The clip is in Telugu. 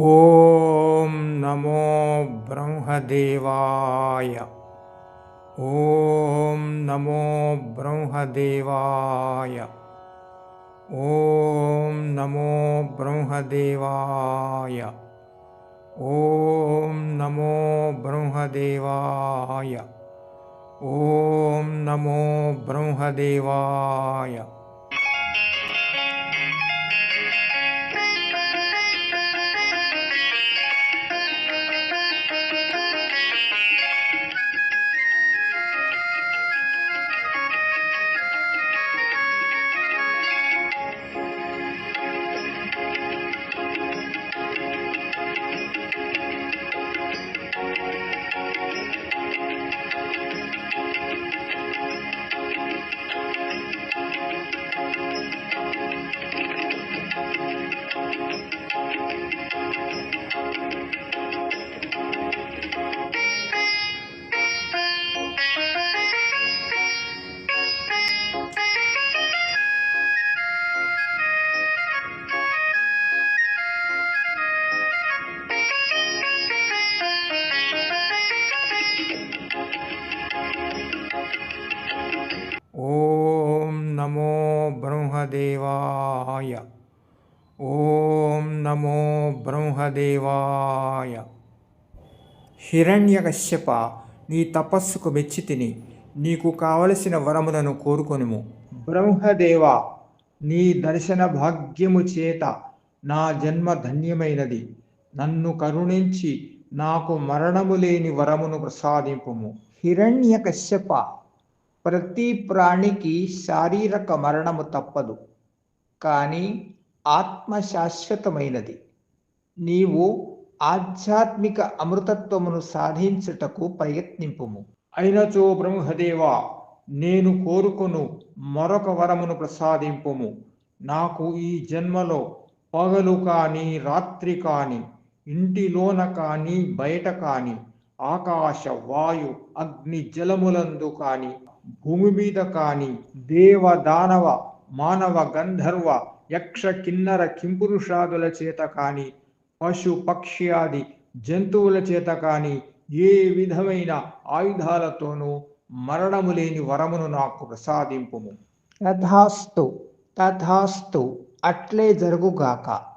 ॐ नमो ब्रह्मदेवाय। ॐ नमो ब्रह्मदेवाय। ॐ नमो ब्रह्मदेवाय। ॐ नमो ब्रह्मदेवाय। ॐ नमो ब्रह्मदेवाय బ్రహ్మదేవాయ ఓం నమో బ్రహ్మదేవాయ హిరణ్యకశ్యప నీ తపస్సుకు మెచ్చి తిని నీకు కావలసిన వరములను కోరుకొనుము. బ్రహ్మదేవ నీ దర్శన భాగ్యము చేత నా జన్మ ధన్యమైనది. నన్ను కరుణించి నాకు మరణము లేని వరమును ప్రసాదింపుము. హిరణ్యకశ్యప ప్రతి ప్రాణికి శారీరక మరణము తప్పదు కానీ ఆత్మ శాశ్వతమైనది నీవు ఆధ్యాత్మిక అమృతత్వమును సాధించుటకు ప్రయత్నింపుము. అయినచో బ్రహ్మదేవా నేను కోరుకును మరొక వరమును ప్రసాదింపుము. నాకు ఈ జన్మలో పగలు కానీ రాత్రి కానీ ఇంటిలోన కానీ బయట కానీ ఆకాశ వాయు అగ్ని జలములందు కానీ భూమి మీద కాని దేవ దానవ మానవ గంధర్వ యక్ష కిన్నర కింపురుషాదుల చేత కాని పశు పక్ష్యాది జంతువుల చేత కాని ఏ విధమైన ఆయుధాలతోనూ మరణము లేని వరమును నాకు ప్రసాదింపుము. తథాస్తు తథాస్తు అట్లే జరుగుగాక.